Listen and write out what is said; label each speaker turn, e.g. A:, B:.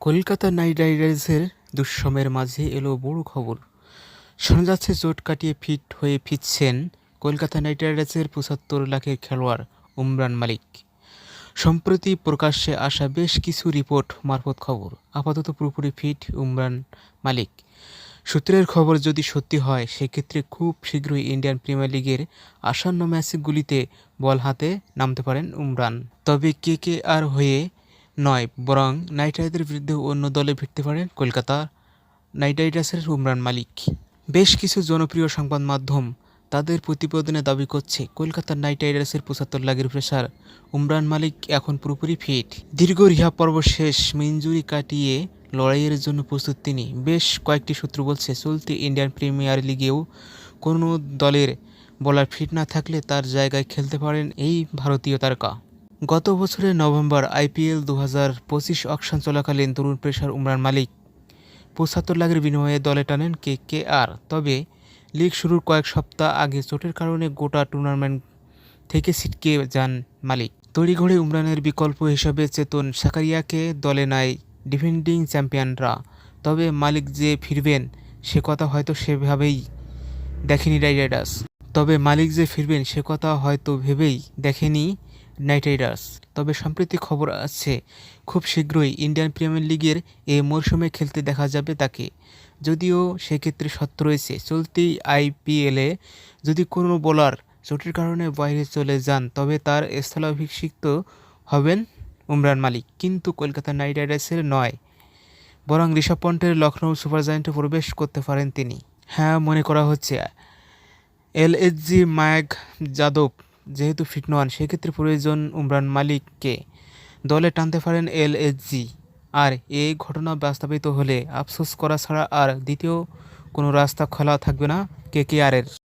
A: Kolkata night রাইডার্সের দুঃসময়ের মাঝে এলো বড় খবর। শোনা যাচ্ছে চোট কাটিয়ে ফিট হয়ে ফিরছেন কলকাতা নাইট রাইডার্সের পঁচাত্তর লাখের খেলোয়াড় উমরান মালিক। সম্প্রতি প্রকাশ্যে আসা বেশ কিছু রিপোর্ট মারফত খবর। আপাতত পুরোপুরি ফিট উমরান মালিক। সূত্রের খবর যদি সত্যি হয়, সেক্ষেত্রে খুব শীঘ্রই ইন্ডিয়ান প্রিমিয়ার লিগের আসন্ন ম্যাচগুলিতে বল হাতে নামতে পারেন উমরান। তবে কে কে আর হয়ে নয়, বরং নাইট রাইডার্সের বিরুদ্ধে অন্য দলে ভিড়তে পারেন কলকাতা নাইট রাইডার্সের উমরান মালিক। বেশ কিছু জনপ্রিয় সংবাদ মাধ্যম তাদের প্রতিবেদনে দাবি করছে, কলকাতার নাইট রাইডার্সের পঁচাত্তর লাখের প্রেসার উমরান মালিক এখন পুরোপুরি ফিট দীর্ঘ রিহা পর্ব শেষ ইঞ্জুরি কাটিয়ে লড়াইয়ের জন্য প্রস্তুত তিনি। বেশ কয়েকটি সূত্র বলছে, চলতি ইন্ডিয়ান প্রিমিয়ার লিগেও কোনো দলের বলার ফিট না থাকলে তার জায়গায় খেলতে পারেন এই ভারতীয় তারকা। গত বছরের নভেম্বর আইপিএল দু হাজার পঁচিশ অকশন চলাকালীন তরুণ পেশার উমরান মালিক পঁচাত্তর লাখের বিনিময়ে দলে টানেন কে কে আর তবে লিগ শুরুর কয়েক সপ্তাহ আগে চোটের কারণে গোটা টুর্নামেন্ট থেকে ছিটকে যান মালিক। তড়িঘড়ি উমরানের বিকল্প হিসাবে চেতন সাকারিয়াকে দলে নেয় ডিফেন্ডিং চ্যাম্পিয়নরা। তবে মালিক যে ফিরবেন, সে কথা হয়তো সেভাবেই দেখেনি রাইডার্স। তবে মালিক যে ফিরবেন, সে কথা হয়তো ভেবেই দেখেনি নাইট রাইডার্স তবে সম্প্রতি খবর আছে, খুব শীঘ্রই ইন্ডিয়ান প্রিমিয়ার লিগের এই মরশুমে খেলতে দেখা যাবে তাকে। যদিও সেক্ষেত্রে সত্য রয়েছে চলতি আইপিএলে যদি কোনো বোলার চোটের কারণে বাইরে চলে যান, তবে তার স্থলাভিষিক্ত হবেন উমরান মালিক। কিন্তু কলকাতা নাইট রাইডার্সের নয়, বরং ঋষভ পন্টের লখনৌ সুপার জায়েন্টে প্রবেশ করতে পারেন তিনি। হ্যাঁ মনে করা হচ্ছে এলএসজি মায়াক যাদব যেহেতু ফিট নন সেক্ষেত্রে প্রয়োজন উমরান মালিককে। দলে টানতে পারেন এলএসজি। আর এই ঘটনা বাস্তবায়িত হলে আফসোস করা ছাড়া আর দ্বিতীয় কোনো রাস্তা খোলা থাকবে না কেকেআরের।